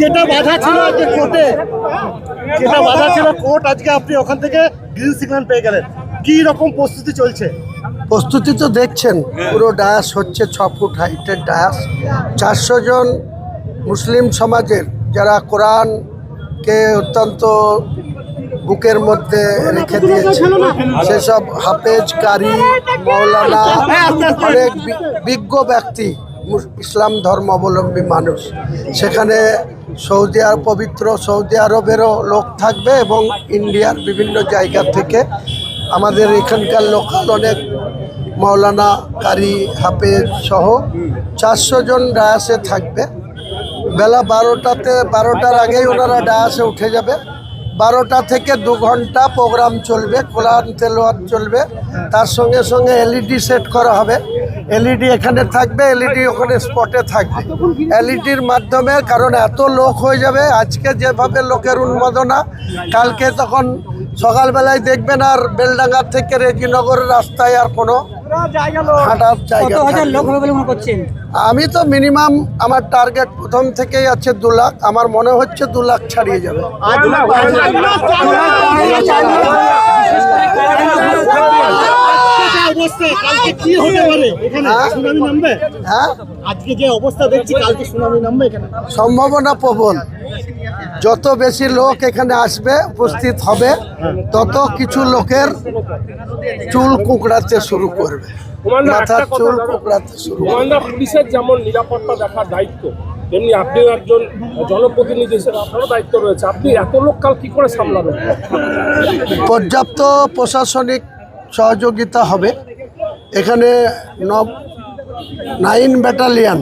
যেটা বাধা ছিল আজকে কোর্টে, যেটা বাধা ছিল কোর্ট, আজকে আপনি ওখান থেকে গ্রিন সিগন্যাল পেয়ে গেলেন। কি রকম প্রস্তুতি চলছে? প্রস্তুতি তো দেখছেন, পুরো ডায়াস হচ্ছে ছ ফুট হাইটের ডায়াস। চারশো জন মুসলিম সমাজের, যারা কোরআনকে অত্যন্ত বুকের মধ্যে রেখে দিয়েছে। সেসব হাফেজ কারি মৌলানা অনেক বিজ্ঞ ব্যক্তি ইসলাম ধর্মাবলম্বী মানুষ। সেখানে সৌদি আরব পবিত্র সৌদি আরবেরও লোক থাকবে এবং ইন্ডিয়ার বিভিন্ন জায়গা থেকে আমাদের এখানকার লোকাল অনেক মৌলানা কারি, হাফেজ সহ চারশো জন ডায়াসে থাকবে। বেলা বারোটাতে, বারোটার আগেই ওনারা ডায়াসে উঠে যাবে। বারোটা থেকে দু ঘণ্টা প্রোগ্রাম চলবে কোরআন তেলোয়ার চলবে। তার সঙ্গে সঙ্গে এলইডি সেট করা হবে। এলইডি এখানে থাকবে এলইডি ওখানে স্পটে থাকবে। এলইডির মাধ্যমে, কারণ এত লোক হয়ে যাবে, আজকে যেভাবে লোকের উন্মাদনা, কালকে তখন সকালবেলায় দেখবেন আর বেলডাঙ্গা থেকে রেজিনগরের রাস্তায় আর কোনো হাঁটার জায়গা আমি তো মিনিমাম আমার টার্গেট প্রথম থেকেই আছে দু লাখ। আমার মনে হচ্ছে দু লাখ ছাড়িয়ে যাবে। অবস্থা কালকে কি হতে পারে? এখানে হ্যাঁ? সুনামি নামবে? হ্যাঁ? আজকে যে অবস্থা দেখছি কালকে সুনামি নামবে এখানে? সম্ভাবনা প্রবল। যত বেশি লোক এখানে আসবে উপস্থিত হবে তত কিছু লোকের চুল কুকড়াতে শুরু করবে। মাথার চুল কুকড়াতে শুরু পুলিশের যেমন নিরাপত্তা দেখার দায়িত্ব তেমনি আপনিও একজন জনপ্রতিনিধি হিসেবে আপনারও দায়িত্ব রয়েছে। আপনি এত লোক কাল কি করে সামলাবেন? পর্যাপ্ত প্রশাসনিক সহযোগিতা হবে। এখানে নব নাইন ব্যাটালিয়ান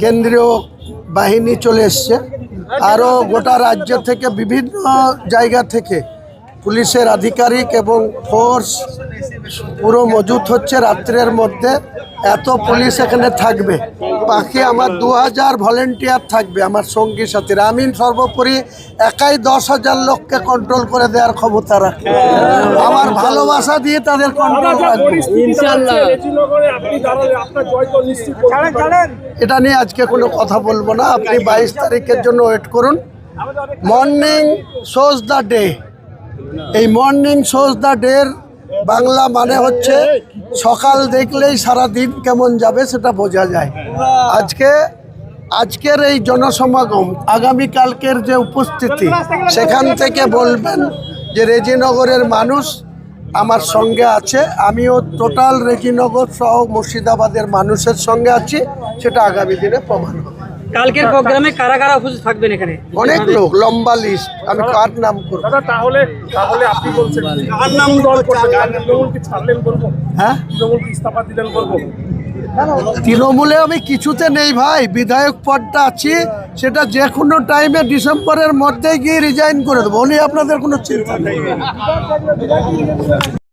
কেন্দ্রীয় বাহিনী চলে এসছে। আরও গোটা রাজ্য থেকে বিভিন্ন জায়গা থেকে পুলিশের আধিকারিক এবং ফোর্স পুরো মজুত হচ্ছে রাত্রের মধ্যে। এত পুলিশ এখানে থাকবে। বাকি আমার দু হাজার ভলেন্টিয়ার থাকবে আমার সঙ্গী সাথীরা। আমি সর্বোপরি একাই দশ হাজার লোককে কন্ট্রোল করে দেওয়ার ক্ষমতা রাখি। আমার ভালোবাসা দিয়ে তাদের কন্ট্রোল রাখব। রেজিনগরে আপনি দাঁড়ালে আপনার জয় তো নিশ্চিত এটা নিয়ে আজকে কোনো কথা বলব না। আপনি বাইশ তারিখের জন্য ওয়েট করুন। মর্নিং শোজ দ্য ডে এই মর্নিং শোজ দ্য ডের বাংলা মানে হচ্ছে সকাল দেখলেই সারা দিন কেমন যাবে সেটা বোঝা যায়। আজকে আজকের এই জনসমাগম আগামীকালকের যে উপস্থিতি সেখান থেকে বলবেন যে রেজিনগরের মানুষ আমার সঙ্গে আছে। আমিও টোটাল রেজিনগর সহ মুর্শিদাবাদের মানুষের সঙ্গে আছি। সেটা আগামী দিনে প্রমাণ হবে। কালকের প্রোগ্রামে কারা কারা উপস্থিত থাকবেন এখানে। অনেক লোক লম্বা লিস্ট আমি কার নাম করব? দাদা তাহলে তাহলে আপনি বলছেন কার নাম দল করবেন কার তৃণমূল কি ছাড়লেন বলব? হ্যাঁ? তৃণমূল কি ইস্তফা দিলেন বলব? তৃণমূলে আমি কিছুতে নেই ভাই। বিধায়ক পদটা আছি সেটা যে কোনো টাইমে ডিসেম্বরের মধ্যে গিয়ে রিজাইন করে দেবো। উনি আপনাদের কোনো চিন্তা নেই।